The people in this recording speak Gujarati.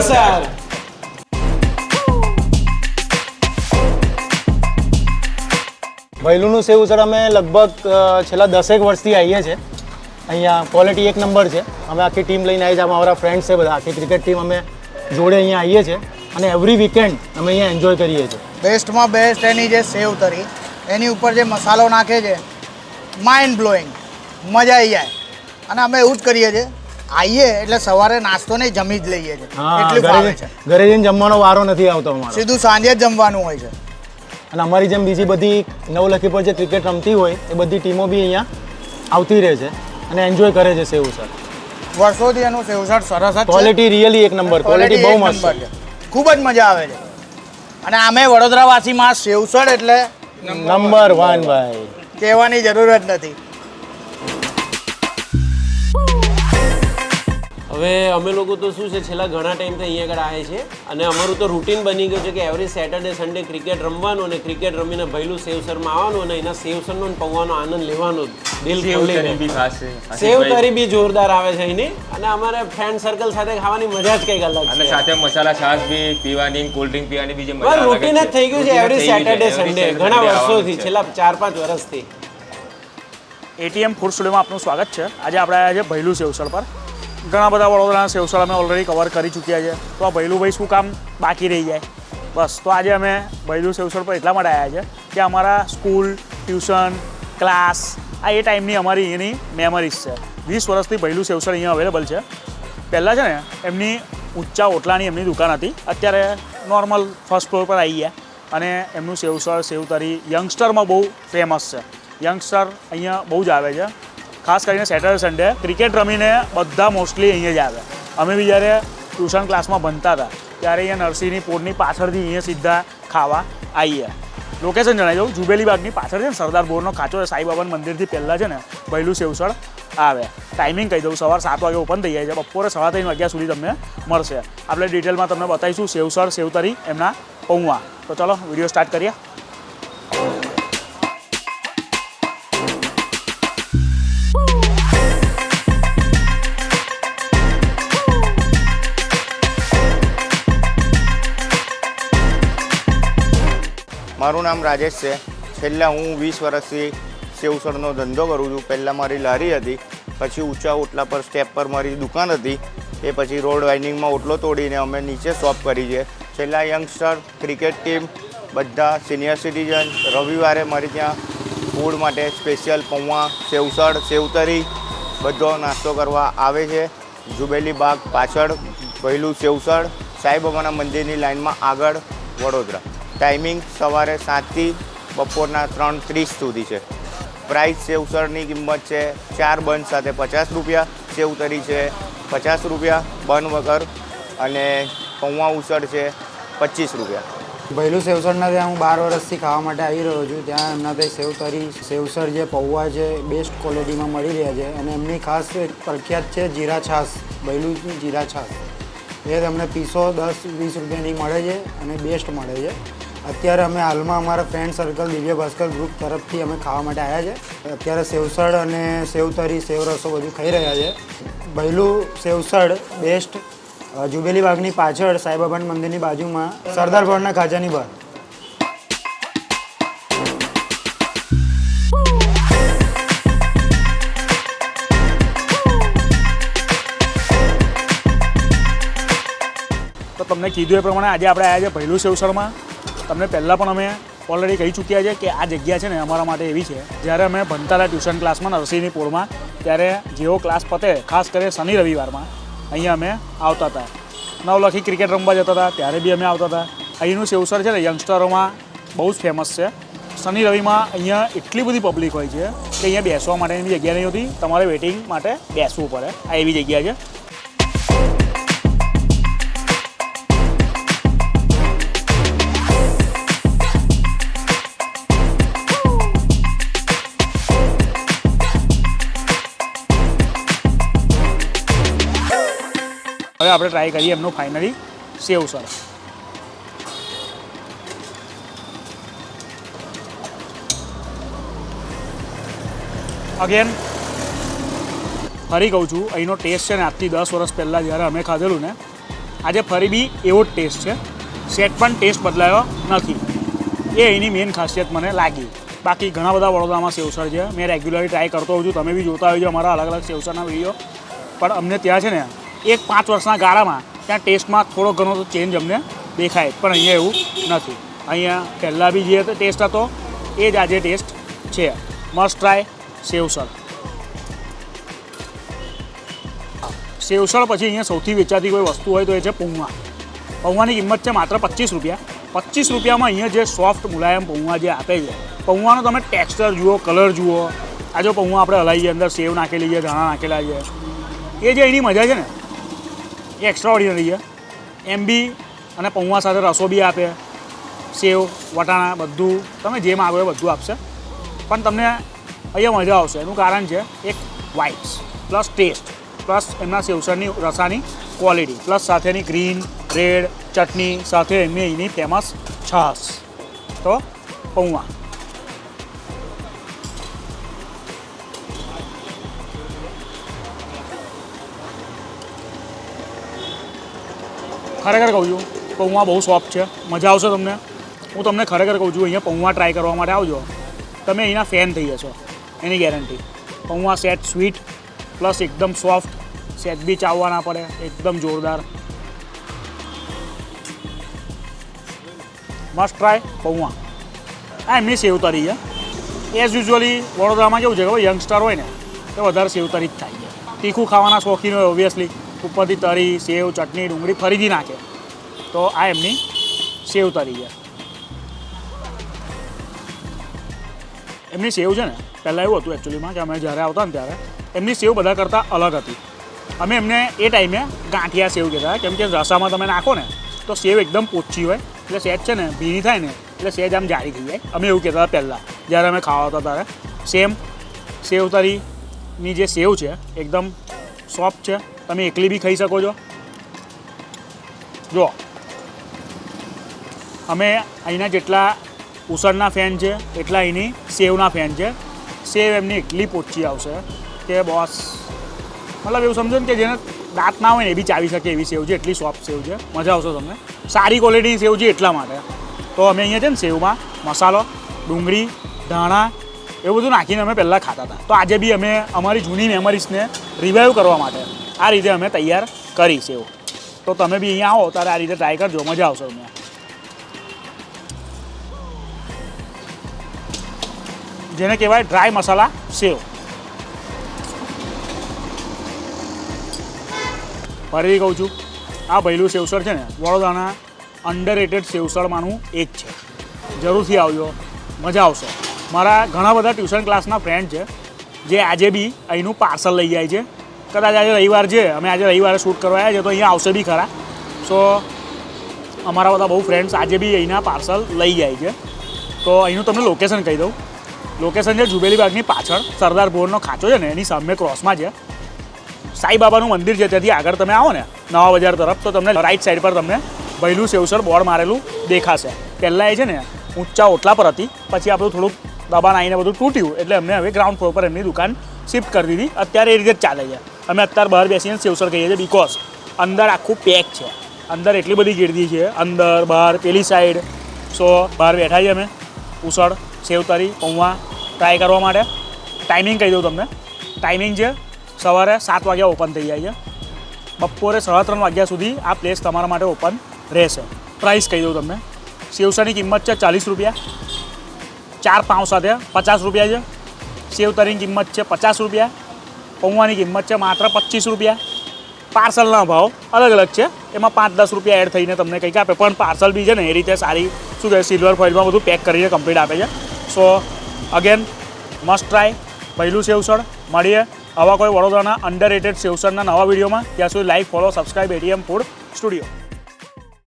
સેવસર ભૈલુનું સેવ સર અમે લગભગ છેલ્લા દસેક વર્ષથી આવીએ છીએ. અહીંયા ક્વોલિટી એક નંબર છે. અમે આખી ટીમ લઈને આવી છે અમારા ફ્રેન્ડ્સ છે બધા. આખી ક્રિકેટ ટીમ અમે જોડે અહીંયા આવીએ છીએ અને એવરી વીકેન્ડ અમે અહીંયા એન્જોય કરીએ છીએ. બેસ્ટમાં બેસ્ટ એની જે સેવ તરી એની ઉપર જે મસાલો નાખે છે માઇન્ડ બ્લોઈંગ મજા આવી જાય. અને અમે એવું જ કરીએ છીએ આવીએ એટલે સવારે નાસ્તો નહીં જમી જ લઈએ છીએ. એટલું ઘરે ફાવે છે. ઘરે જઈને જમવાનો વારો નથી આવતો અમારો. સીધું સાંજે જ જમવાનું હોય છે. અને અમારી જેમ બીજી બધી નવલખી પર જે ક્રિકેટ રમતી હોય એ બધી ટીમો બી અહીંયા આવતી રહે છે અને એન્જોય કરે છે સેવ સર. વર્ષોથી એનું સેવસળ સરસ જ ક્વોલિટી રિયલી એક નંબર ક્વોલિટી બહુ મસ્ત છે. ખૂબ જ મજા આવે છે. અને આમે વડોદરાવાસીમાં સેવસળ એટલે નંબર વન ભાઈ. કહેવાની જરૂર જ નથી. હવે અમે લોકો તો શું છે છેલ્લા ઘણા ટાઈમથી અહીંયા આગળ આવે છે અને અમારું તો રૂટીન બની ગયું છે કે એવરી સેટરડે સન્ડે ક્રિકેટ રમવાનું અને ક્રિકેટ રમીને ભયલું સેવસરમાં આવવાનું અને એના સેવસરનો પૌવાનો આનંદ લેવાનો દિલ ખોલીને. બી ખાસ છે સેવ કરી બી જોરદાર આવે છે એની અને અમારે ફ્રેન્ડ સર્કલ સાથે ખાવાની મજા જ કંઈક અલગ અને છે. સાથે મસાલા છાશ બી પીવાની કોલ્ડ ડ્રિંક પીવાની બી જે મજા રૂટીન જ થઈ ગયું છે એવરી. સેટરડે સન્ડે ઘણા વર્ષોથી છેલ્લા ચાર પાંચ વર્ષથી એટીએમ ફૂડ સ્ટુડિયોમાં આપનું સ્વાગત છે. આજે આપણે આવ્યા છે ભૈલું સેવસર પર. ઘણા બધા વડોદરાના સેવસળ અમે ઓલરેડી કવર કરી ચૂક્યા છે. તો આ ભૈલું ભાઈ શું કામ બાકી રહી જાય? બસ, તો આજે અમે ભૈલું સેવસળ પર એટલા માટે આવ્યા છે કે અમારા સ્કૂલ, ટ્યુશન, ક્લાસ, આ એ ટાઈમની અમારી અહીંની મેમરીઝ છે. વીસ વર્ષથી ભૈલું સેવસળ અહીંયા અવેલેબલ છે. પહેલાં છે ને, એમની ઊંચા ઓટલાની એમની દુકાન હતી. અત્યારે નોર્મલ ફર્સ્ટ ફ્લોર પર આવી ગયા અને એમનું સેવસળ સેવતરી યંગસ્ટરમાં બહુ ફેમસ છે. યંગસ્ટર અહીંયા બહુ જ આવે છે. ખાસ કરીને સેટરડે સન્ડે ક્રિકેટ રમીને બધા મોસ્ટલી અહીંયા જ આવે. અમે બી જ્યારે ટ્યુશન ક્લાસમાં ભણતા હતા, ત્યારે અહીંયા નરસિંહની પોળની પાછળથી અહીંયા સીધા ખાવા આવીએ લોકેશન જણાવી દઉં જુબેલી બાગની પાછળ છે ને, સરદાર બોરનો ખાંચો સાંઈબાબાના મંદિરથી પહેલાં છે ને પહેલું સેવસળ આવે. ટાઈમિંગ કહી દઉં, સવાર સાત વાગે ઓપન થઈ જાય છે, બપોરે સાડા ત્રણ વાગ્યા સુધી તમને મળશે. આપણે ડિટેલમાં તમને બતાવીશું સેવસળ સેવતરી, એમના પૌવા તો ચલો વીડિયો સ્ટાર્ટ કરીએ. મારું નામ રાજેશ છે. છેલ્લા હું વીસ વર્ષથી સેવસરનો ધંધો કરું છું. પહેલાં મારી લારી હતી, પછી ઊંચા ઓટલા પર સ્ટેપ પર મારી દુકાન હતી. એ પછી રોડ વાઇન્ડિંગમાં ઓટલો તોડીને અમે નીચે શોપ કરી છે. છેલ્લા યંગસ્ટર, ક્રિકેટ ટીમ, બધા સિનિયર સિટીઝન, રવિવારે મારી ત્યાં ફૂડ માટે સ્પેશિયલ પૌવા સેવસળ સેવતરી બધો નાસ્તો કરવા આવે છે. જુબેલી બાગ પાછળ પહેલું સેવસળ સાંઈબાબાના મંદિરની લાઇનમાં આગળ વડોદરા. ટાઈમિંગ સવારે સાતથી બપોરના ત્રણ ત્રીસ સુધી છે. પ્રાઇસ સેવસળની કિંમત છે, ચાર બન સાથે પચાસ રૂપિયા સેવતરી છે પચાસ રૂપિયા, બન વગર અને પૌવા ઉસળ છે પચીસ રૂપિયા. ભૈલું સેવસરના ત્યાં હું બાર વર્ષથી ખાવા માટે આવી રહ્યો છું. ત્યાં એમના ત્યાં સેવ તરી સેવસર જે પૌવા છે બેસ્ટ ક્વોલિટીમાં મળી રહ્યા છે અને એમની ખાસ એક પ્રખ્યાત છે જીરા છાશ. ભૈલુંની જીરા છાસ એ તમને પીસો દસ વીસ રૂપિયાની મળે છે અને બેસ્ટ મળે છે. અત્યારે અમે હાલમાં અમારા friend circle Divya Bhaskar group તરફથી અમે ખાવા માટે આવ્યા છે. અત્યારે સેવસળ અને સેવતરી, સેવરસો બધું ખાઈ રહ્યા છે. ભૈલું સેવસળ, બેસ્ટ જુબેલી બાગની પાછળ સાંઈબાબાન મંદિરની બાજુમાં સરદાર ભવનના ખાજાની બહાર તો તમને કીધું એ પ્રમાણે આજે આપણે આવ્યા છે પહેલું સેવસળમાં. તમને પહેલાં પણ અમે ઓલરેડી કહી ચૂક્યા છે કે આ જગ્યા છે ને અમારા માટે એવી છે. જ્યારે અમે ભણતા ટ્યુશન ક્લાસમાં નરસિંહની પોળમાં, ત્યારે જેવો ક્લાસ પતે, ખાસ કરીને શનિ રવિવારમાં, અહીંયા અમે આવતા હતા. નવલખી ક્રિકેટ રમવા જતા હતા, ત્યારે બી અમે આવતા હતા. અહીંનું સેવસર છે ને, યંગસ્ટરોમાં બહુ જ ફેમસ છે. શનિ રવિમાં અહીંયા એટલી બધી પબ્લિક હોય છે કે અહીંયા બેસવા માટેની જગ્યા નહીં હોતી. તમારે વેટિંગ માટે બેસવું પડે. આ એવી જગ્યા છે. હવે આપણે ટ્રાય કરીએ એમનું ફાઇનલી સેવ સર. અગેન ફરી કહું છું, અહીંનો ટેસ્ટ છે ને આજથી દસ વર્ષ પહેલાં જ્યારે અમે ખાધેલું ને, આજે ફરી બી એવો જ ટેસ્ટ છે. સેટ પણ ટેસ્ટ બદલાયો નથી. એ એની મેઇન ખાસિયત મને લાગી. બાકી ઘણા બધા વડોદરામાં સેવસર છે. મેં રેગ્યુલરલી ટ્રાય કરતો હોઉં છું. તમે બી જોતા હોય છો અમારા અલગ અલગ સેવસરના વીડિયો પણ અમને ત્યાં છે ને એક પાંચ વર્ષના ગાળામાં ત્યાં ટેસ્ટમાં થોડો ઘણો તો ચેન્જ અમને દેખાય. પણ અહીંયા એવું નથી. અહીંયા પહેલાં બી જે ટેસ્ટ હતો, એ જ આજે ટેસ્ટ છે. મસ્ટ ટ્રાય સેવસળ સેવસળ પછી અહીંયા સૌથી વેચાતી કોઈ વસ્તુ હોય તો એ છે પૌવા. પૌવાની કિંમત છે માત્ર પચીસ રૂપિયા. પચીસ રૂપિયામાં અહીંયા જે સોફ્ટ મુલાયમ પૌવા જે આપે છે, પૌવાનો તમે ટેક્સચર જુઓ, કલર જુઓ. આ જો પૌવા આપણે હલાવીએ અંદર, સેવ નાખેલી છે, ધાણા નાખેલા છે. એ જે એની મજા છે ને એ એક્સ્ટ્રા ઓર્ડિનરી છે. એમ બી અને પૌવા સાથે રસો બી આપે. સેવ, વટાણા બધું તમે જે માગો એ બધું આપશે. પણ તમને અહીંયા મજા આવશે. એનું કારણ છે એક વાઇબ્સ પ્લસ ટેસ્ટ પ્લસ એમના સેવસરની રસાની ક્વોલિટી પ્લસ સાથેની ગ્રીન રેડ ચટણી સાથે એમની એની ફેમસ છાશ. તો પૌવા. ખરેખર કહું છું પૌવા બહુ સોફ્ટ છે. મજા આવશે તમને. હું તમને ખરેખર કહું છું, અહીંયા પૌવા ટ્રાય કરવા માટે આવજો. તમે અહીંના ફેન થઈ જશો, એની ગેરંટી પૌવા સેટ સ્વીટ પ્લસ એકદમ સોફ્ટ સેટ બી ચાવવા ના પડે, એકદમ જોરદાર. મસ્ટ ટ્રાય પૌવા આ એમની સેવતરી છે. એઝ યુઝ્યુઅલી વડોદરામાં કેવું છે કે યંગસ્ટર હોય ને, તો વધારે સેવતરી જ થાય. તીખું ખાવાના શોખીન હોય ઓબ્વિયસલી ઉપરથી તરી, સેવ, ચટણી, ડુંગળી ફરીથી નાખે. તો આ એમની સેવતરી છે. એમની સેવ છે ને, પહેલાં એવું હતું એકચ્યુઅલીમાં કે અમે જ્યારે આવતા ને ત્યારે, એમની સેવ બધા કરતાં અલગ હતી. અમે એમને એ ટાઈમે ગાંઠિયા સેવ કહેતા, કેમ કે રસામાં તમે નાખો ને, તો સેવ એકદમ પોચી હોય, એટલે સેજ છે ને, ભીની થાય ને, એટલે સેજ આમ જાડી થઈ જાય. અમે એવું કહેતા હતા પહેલાં, જ્યારે અમે ખાવા હતા ત્યારે, સેમ સેવ તરીની જે સેવ છે, એકદમ સોફ્ટ છે તમે એકલી બી ખાઈ શકો છો. જો અમે અહીંના જેટલા ઉસળના ફેન છે, એટલા અહીંની સેવના ફેન છે. સેવ એમની એટલી પોચી આવશે કે બોસ મતલબ એવું સમજો ને કે જેને દાંત ના હોય ને એ બી ચાવી શકે એવી સેવ છે, એટલી સોફ્ટ સેવ છે. મજા આવશે તમને. સારી ક્વોલિટીની સેવ છે એટલા માટે. તો અમે અહીંયા છે ને સેવમાં મસાલો, ડુંગળી, ધાણા એવું બધું નાખીને અમે પહેલાં ખાતા હતા. તો આજે બી અમે અમારી જૂની મેમરીઝને રિવાઈવ કરવા માટે આ રીતે અમે તૈયાર કરી સેવ તો તમે બી અહીંયા આવો ત્યારે આ રીતે ટ્રાય કરજો, મજા આવશે તમને. જેને કહેવાય ડ્રાય મસાલા સેવ. ફરી કહું છું, આ ભૈલું સેવસળ છે ને, વડોદરાના અંડર રેટેડ સેવસળમાંનું એક છે. જરૂરથી આવજો, મજા આવશે. મારા ઘણા બધા ટ્યુશન ક્લાસના ફ્રેન્ડ છે, જે આજે બી અહીંનું પાર્સલ લઈ જાય છે. કદાચ આજે રવિવાર છે, અમે આજે રવિવારે શૂટ કરવા આવ્યા છે, તો અહીંયા આવશે બી ખરા. સો અમારા બધા બહુ ફ્રેન્ડ્સ આજે બી અહીંના પાર્સલ લઈ જાય છે. તો અહીંનું તમને લોકેશન કહી દઉં. લોકેશન છે જુબેલી બાગની પાછળ, સરદાર ભુવનનો ખાંચો છે ને, એની સામે ક્રોસમાં છે. સાંઈબાબાનું મંદિર છે, ત્યાંથી આગળ તમે આવો ને, નવા બજાર તરફ, તો તમને રાઈટ સાઈડ પર તમને ભૈલું સેવસર બોર્ડ મારેલું દેખાશે. પહેલાં એ છે ને, ઊંચા ઓટલા પર હતી, પછી આપણું થોડુંક દબાણ આવીને બધું તૂટ્યું, એટલે અમને હવે ગ્રાઉન્ડ ફ્લોર પર એમની દુકાન શિફ્ટ કરી દીધી. અત્યારે એ રીતે જ ચાલે છે. અમે અત્યારે બહાર બેસીને સેવસર કહીએ છીએ બિકોઝ અંદર આખું પેક છે. અંદર એટલી બધી ગીરદી છે. અંદર, બહાર, પેલી સાઈડ સો બહાર બેઠા છીએ અમે. ઉસળ, સેવતરી, પૌવા ટ્રાય કરવા માટે. ટાઈમિંગ કહી દઉં તમને. ટાઈમિંગ છે, સવારે સાત વાગ્યા ઓપન થઈ જાય છે. બપોરે સાડા ત્રણ વાગ્યા સુધી આ પ્લેસ તમારા માટે ઓપન રહેશે. પ્રાઇસ કહી દઉં તમને. સેવસાની કિંમત છે ચાલીસ રૂપિયા. ચાર પાઉં સાથે પચાસ રૂપિયા છે. સેવ તરીની કિંમત છે પચાસ રૂપિયા. પૌવાની કિંમત છે માત્ર પચીસ રૂપિયા. પાર્સલના ભાવ અલગ અલગ છે. એમાં પાંચ દસ રૂપિયા એડ થઈને તમને કંઈક આપે. પણ પાર્સલ બી છે ને, એ રીતે સારી, શું કહેવાય સિલ્વર ફોઇલમાં બધું પેક કરીને કમ્પ્લીટ આપે છે. સો અગેન મસ્ટ ટ્રાય પહેલું સેવસળ. મળીએ આવા કોઈ વડોદરાના અંડર રેટેડ સેવસળના નવા વિડીયોમાં. ત્યાં સુધી like follow subscribe ATM food studio